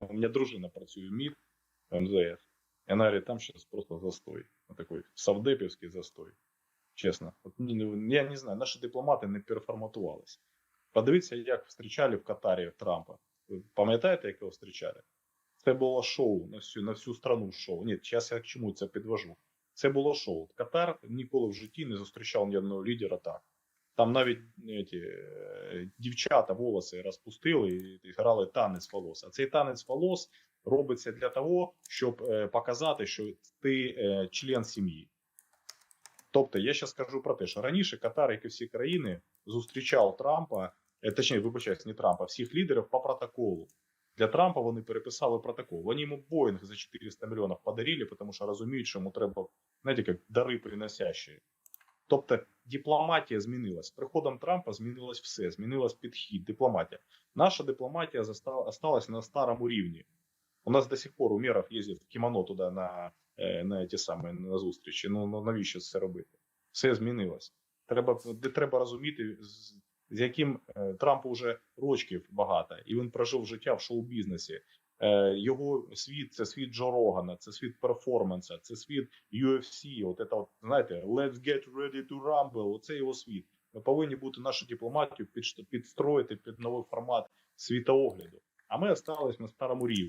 У меня дружина працює в МІД, МЗС. І вона говорить, там зараз просто застой. Такий савдепівський застой. Чесно. От, ні, ну, я не знаю, наші дипломати не переформатувалися. Подивіться, як зустрічали в Катарі Трампа. Ви пам'ятаєте, як його зустрічали? Це було шоу на всю, на всю страну шоу. Ні, зараз я к чому це підвожу. Це було шоу. Катар ніколи в житті не зустрічав ні одного лідера так. Там навіть ці, е, дівчата волоси розпустили і грали танець волос. А цей танець волос робиться для того, щоб е, показати, що ти е, член сім'ї. Тобто, я ще скажу про те, що раніше Катар, як і всі країни, зустрічав Трампа, точніше, вибачаюсь, не Трампа, всіх лідерів по протоколу. Для Трампа вони переписали протокол. Вони йому Боїнг за 400 мільйонів подарили, тому що розуміють, що йому треба, знаєте, як дари приносящі. Тобто дипломатія змінилась. З приходом Трампа змінилось все, змінилась підхід, дипломатія. Наша дипломатія осталась на старому рівні. У нас до сих пор Умеров їздить в кімоно туди на, е, на ті самі на зустрічі. Ну ну, навіщо це робити? Все змінилось. Треба, треба розуміти, з, з яким е, Трампу вже рочків багато, і він прожив життя в шоу-бізнесі. Е, його світ це світ Джо Рогана, це світ перформанса, це світ UFC. От це, от, знаєте, let's get ready to rumble. Оце його світ. Ми повинні бути нашу дипломатію підш- підстроїти під новий формат світоогляду. А ми остались на старому рівні.